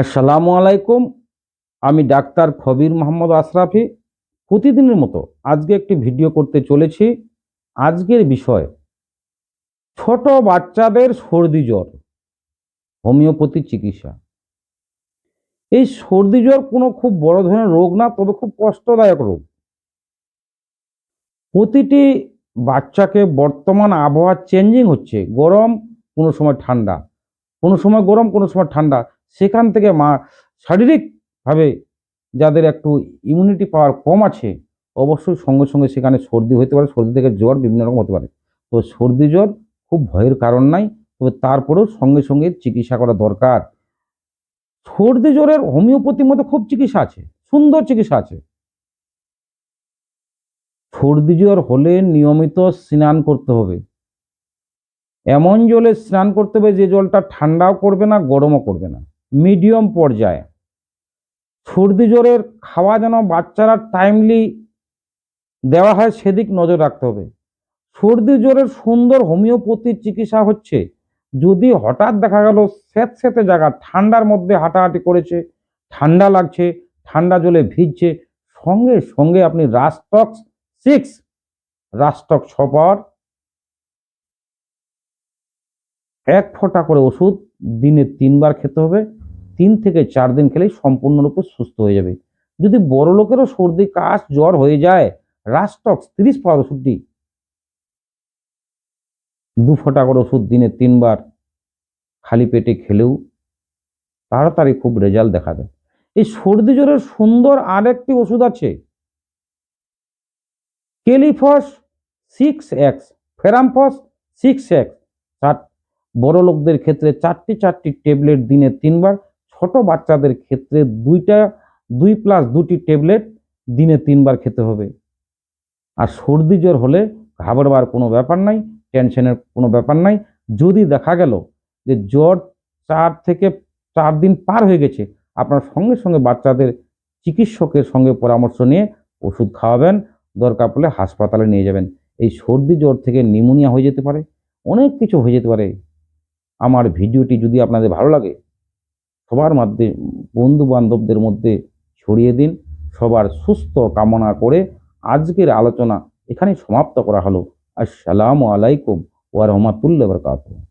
আসসালামু আলাইকুম। আমি ডাক্তার খবির মোহাম্মদ আশরাফি। প্রতিদিনের মতো আজকে একটি ভিডিও করতে চলেছি। আজকের বিষয়, ছোট বাচ্চাদের সর্দি জ্বর, হোমিওপ্যাথি চিকিৎসা। এই সর্দি জ্বর কোনো খুব বড় ধরনের রোগ না, তবে খুব কষ্টদায়ক রোগ। প্রতিটি বাচ্চাকে বর্তমান আবহাওয়া চেঞ্জিং হচ্ছে। গরম, কোনো সময় ঠান্ডা। কোনো সময় গরম, কোনো সময় ঠান্ডা। সেখান থেকে মা শারীরিকভাবে যাদের একটু ইমিউনিটি পাওয়ার কম আছে, অবশ্যই সঙ্গে সঙ্গে সেখানে সর্দি হতে পারে, সর্দি থেকে জ্বর বিভিন্ন রকম হতে পারে। তো সর্দি জ্বর খুব ভয়ের কারণ নাই, তবে তারপরেও সঙ্গে সঙ্গে চিকিৎসা করা দরকার। সর্দি জ্বরের হোমিওপ্যাথির মতো খুব চিকিৎসা আছে, সুন্দর চিকিৎসা আছে। সর্দি জ্বর হলে নিয়মিত স্নান করতে হবে। এমন জলে স্নান করতে হবে যে জলটা ঠান্ডাও করবে না, গরমও করবে না। মিডিয়াম পর্যায়ে। সর্দি জ্বরের খাওয়া যেন বাচ্চারা টাইমলি দেওয়া হয়, সেদিক নজর রাখতে হবে। সর্দি জ্বরের সুন্দর হোমিওপ্যাথির চিকিৎসা হচ্ছে। যদি হঠাৎ দেখা গেল স্যাঁত স্যাঁতে জায়গা, ঠান্ডার মধ্যে হাঁটাহাঁটি করেছে, ঠান্ডা লাগছে, ঠান্ডা জলে ভিজছে, সঙ্গে সঙ্গে আপনি রাস্টক্স সিক্স রাস্টক ছ পাওয়ার এক ফোঁটা করে ওষুধ দিনে তিনবার খেতে হবে। তিন থেকে চার দিন খেলেই সম্পূর্ণরূপে সুস্থ হয়ে যাবে। যদি বড় লোকেরও সর্দি, কাশ, জ্বর হয়ে যায় রাস্টক্স তিরিশ পাওয়ার ওষুধটি। দু ফোঁটা করে ওষুধ দিনে তিনবার খালি পেটে খেলেও তাড়াতাড়ি খুব রেজাল্ট দেখা দেয়। এই সর্দি জ্বরের সুন্দর আরেকটি ওষুধ আছে। Kali phos six X, ferrum phos six X. চার বড় লোকদের ক্ষেত্রে চারটি চারটি ট্যাবলেট দিনে তিনবার ছোট বাচ্চাদের ক্ষেত্রে দুইটা, দুই প্লাস দুটি ট্যাবলেট দিনে তিনবার খেতে হবে। আর সর্দি জ্বর হলে ঘাবড়বার কোনো ব্যাপার নাই টেনশনের কোনো ব্যাপার নাই। যদি দেখা গেল যে জ্বর চার থেকে চার দিন পার হয়ে গেছে, আপনার সঙ্গে সঙ্গে বাচ্চাদের চিকিৎসকের সঙ্গে পরামর্শ নিয়ে ওষুধ খাওয়াবেন, দরকার পড়লে হাসপাতালে নিয়ে যাবেন। এই সর্দি জ্বর থেকে নিউমোনিয়া হয়ে যেতে পারে, অনেক কিছু হয়ে যেতে পারে। আমার ভিডিওটি যদি আপনাদের ভালো লাগে সবার মধ্যে বন্ধু বান্ধবদের মধ্যে ছড়িয়ে দিন। সবার সুস্থ কামনা করে আজকের আলোচনা এখানেই সমাপ্ত করা হলো। আসসালামু আলাইকুম ওয়া রাহমাতুল্লাহি বারাকাতুহু।